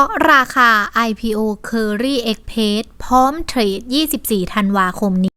าะราคา IPO Curry Express พร้อมเทรด 24 ธันวาคมนี้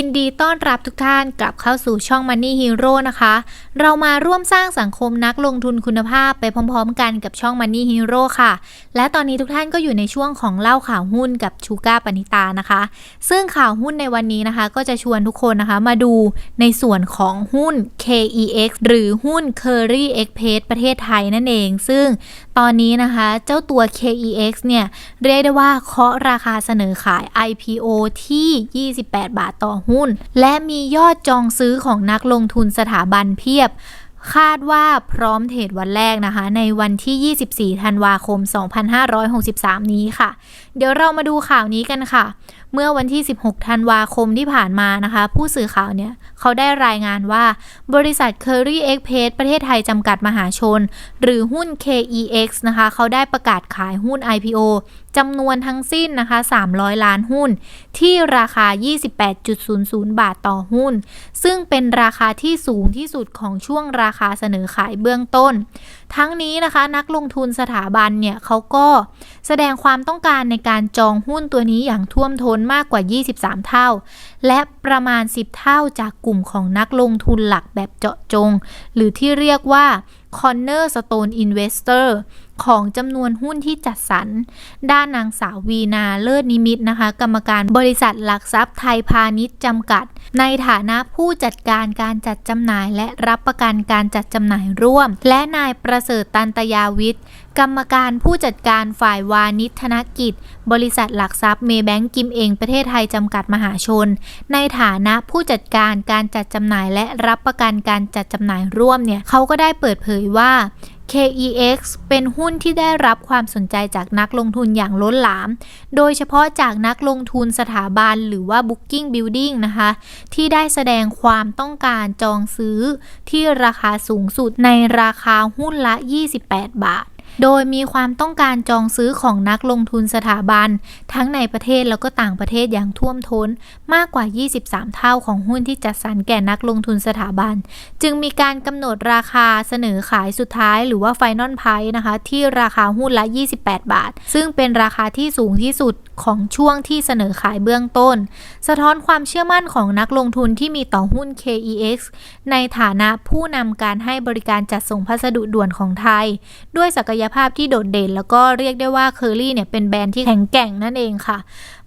ยินดีต้อนรับทุกท่านกลับเข้าสู่ช่อง Money Hero นะคะ เรามาร่วมสร้างสังคมนักลงทุนคุณภาพไปพร้อมๆ กันกับช่อง Money Hero ค่ะ และตอนนี้ทุกท่านก็อยู่ในช่วงของเล่าข่าวหุ้นกับชูก้าปณิตานะคะ ซึ่งข่าวหุ้นในวันนี้นะคะ ก็จะชวนทุกคนนะคะมาดูในส่วนของหุ้น KEX หรือหุ้น Curry Express ประเทศไทยนั่นเอง ซึ่งตอนนี้นะคะ เจ้าตัว KEX เนี่ยเรียกได้ว่าเคาะราคาเสนอขาย IPO ที่ 28 บาทต่อหุ้น และมียอดจองซื้อของนักลงทุนสถาบันเพียบคาดว่าพร้อมเทรดวันแรกนะคะ ในวันที่ 24 ธันวาคม 2563 นี้ค่ะ เดี๋ยวเรามาดูข่าวนี้กันค่ะ เมื่อวันที่ 16 ธันวาคมที่ผ่านมานะคะ ผู้สื่อข่าวเนี่ยเขาได้รายงานว่า บริษัท Curry Express ประเทศไทยจำกัดมหาชน หรือหุ้น KEX นะคะ เขาได้ประกาศขายหุ้น IPO จำนวนทั้งสิ้นนะคะ 300 ล้านหุ้น ที่ราคา 28.00 บาทต่อหุ้น ซึ่งเป็นราคาที่สูงที่สุดของช่วงราคาเสนอขายเบื้องต้น ทั้งนี้นะคะนักลงทุนสถาบันเนี่ยเขาก็แสดงความต้องการในการจองหุ้นตัวนี้อย่างท่วมท้นมากกว่า 23 เท่า และประมาณ 10 เท่าจากกลุ่มของนักลงทุนหลักแบบเจาะจง หรือที่เรียกว่า Cornerstone Investor ของจำนวนหุ้นที่จัดสรร ด้านนางสาววีนาเลิศนิมิตนะคะ กรรมการบริษัทหลักทรัพย์ไทยพาณิชย์จำกัด ในฐานะผู้จัดการการจัดจำหน่าย และรับประกันการจัดจำหน่ายร่วม และนายประเสริฐตันตยาวิทย์กรรมการผู้จัดการฝ่ายวานิธนกิจ บริษัทหลักทรัพย์เมแบงก์กิมเองประเทศไทยจำกัดมหาชน ในฐานะผู้จัดการการจัดจำหน่ายและรับประกันการจัดจำหน่ายร่วมเนี่ยเขาก็ได้เปิดเผยว่า KEX เป็นหุ้นที่ได้รับความสนใจจากนักลงทุนอย่างล้นหลาม โดยเฉพาะจากนักลงทุนสถาบันหรือว่า Booking Building นะคะ ที่ได้แสดงความต้องการจองซื้อที่ราคาสูงสุดในราคาหุ้นละ 28 บาท โดยมีความต้องการจองซื้อของนักลงทุนสถาบัน ทั้งในประเทศแล้วก็ต่างประเทศอย่างท่วมท้น มากกว่า 23 เท่าของหุ้นที่จัดสรรแก่นักลงทุนสถาบัน จึงมีการกำหนดราคาเสนอขายสุดท้ายหรือว่า Final Price นะคะ ที่ราคาหุ้นละ 28 บาท ซึ่งเป็นราคาที่สูงที่สุดของช่วงที่เสนอขายเบื้องต้น สะท้อนความเชื่อมั่นของนักลงทุนที่มีต่อหุ้น KEX ในฐานะผู้นำการให้บริการจัดส่งพัสดุด่วนของไทย ด้วยศักยภาพที่โดดเด่น แล้วก็เรียกได้ว่า Curly เนี่ยเป็นแบรนด์ที่แข็งแกร่งนั่นเองค่ะ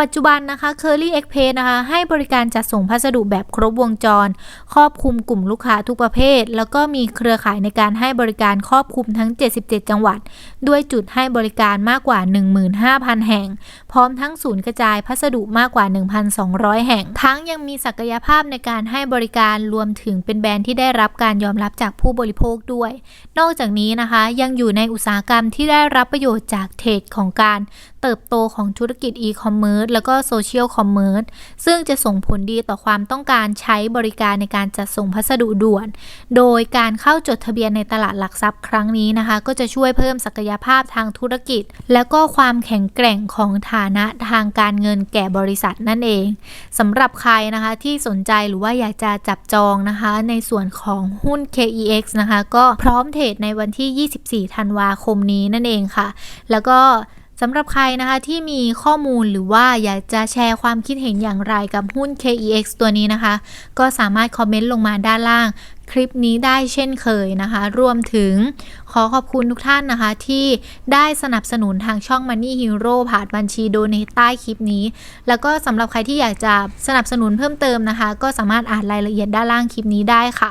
ปัจจุบันนะคะ Curly Express นะคะ ให้บริการจัดส่งพัสดุแบบครบวงจร ครอบคลุมกลุ่มลูกค้าทุกประเภท แล้วก็มีเครือข่ายในการให้บริการครอบคลุมทั้ง 77 จังหวัด ด้วยจุดให้บริการมากกว่า 15,000 แห่ง พร้อมทั้งศูนย์กระจายพัสดุมากกว่า 1,200 แห่ง ทั้งยังมีศักยภาพในการให้บริการรวมถึงเป็นแบรนด์ที่ได้รับการยอมรับจากผู้บริโภคด้วย นอกจากนี้นะคะยังอยู่ในอุตสาหกรรมที่ได้รับประโยชน์จากเทรดของการ เติบโตของธุรกิจอีคอมเมิร์ซแล้วก็โซเชียลคอมเมิร์ซซึ่งจะส่งผลดีต่อความต้องการใช้บริการในการจัดส่งพัสดุด่วน โดยการเข้าจดทะเบียนในตลาดหลักทรัพย์ครั้งนี้นะคะ ก็จะช่วยเพิ่มศักยภาพทางธุรกิจ แล้วก็ความแข็งแกร่งของฐานะทางการเงินแก่บริษัทนั่นเองสำหรับใครนะคะที่สนใจหรือว่าอยากจะจับจองนะคะ ในส่วนของหุ้น KEX นะคะ ก็พร้อมเทรดในวันที่ 24 ธันวาคมนี้นั่นเองค่ะ แล้วก็ สำหรับใครนะคะที่มีข้อมูลหรือว่าอยากจะแชร์ความคิดเห็นอย่างไรกับหุ้น KEX ตัวนี้นะคะ ก็สามารถคอมเมนต์ลงมาด้านล่างคลิปนี้ได้เช่นเคยนะคะ รวมถึงขอขอบคุณทุกท่านนะคะ ที่ได้สนับสนุนทางช่อง Money Hero ผ่านบัญชีโดเนตใต้คลิปนี้ แล้วก็สำหรับใครที่อยากจะสนับสนุนเพิ่มเติมนะคะ ก็สามารถอ่านรายละเอียดด้านล่างคลิปนี้ได้ค่ะ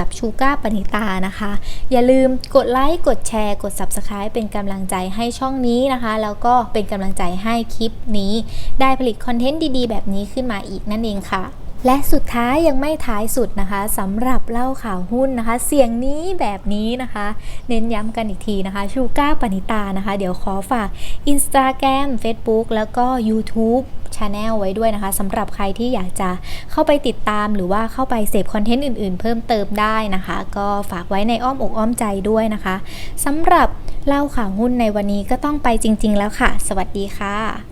ับชูก้าปณิตานะคะ อย่าลืมกดไลค์กดแชร์กด Subscribe เป็นกำลังใจให้ช่องนี้นะคะ แล้วก็เป็นกำลังใจให้คลิปนี้ ได้ผลิตคอนเทนต์ดีๆ แบบนี้ขึ้นมาอีกนั่นเองค่ะ และสุดท้ายยังไม่ท้ายสุดนะคะสำหรับเล่าข่าวหุ้นนะคะ เสียงนี้แบบนี้นะคะ เน้นย้ำกันอีกทีนะคะชูก้าปณิตานะคะ เดี๋ยวขอฝาก Instagram Facebook แล้วก็ YouTube Channel ไว้ด้วยนะคะสำหรับใครที่อยากจะเข้าไปติดตามหรือว่าเข้าไปเสพคอนเทนต์อื่น ๆ เพิ่มเติมได้นะคะ ก็ฝากไว้ในอ้อมอกอ้อมใจด้วยนะคะสำหรับเล่าข่าวหุ้นในวันนี้ก็ต้องไปจริง ๆ แล้วค่ะ สวัสดีค่ะ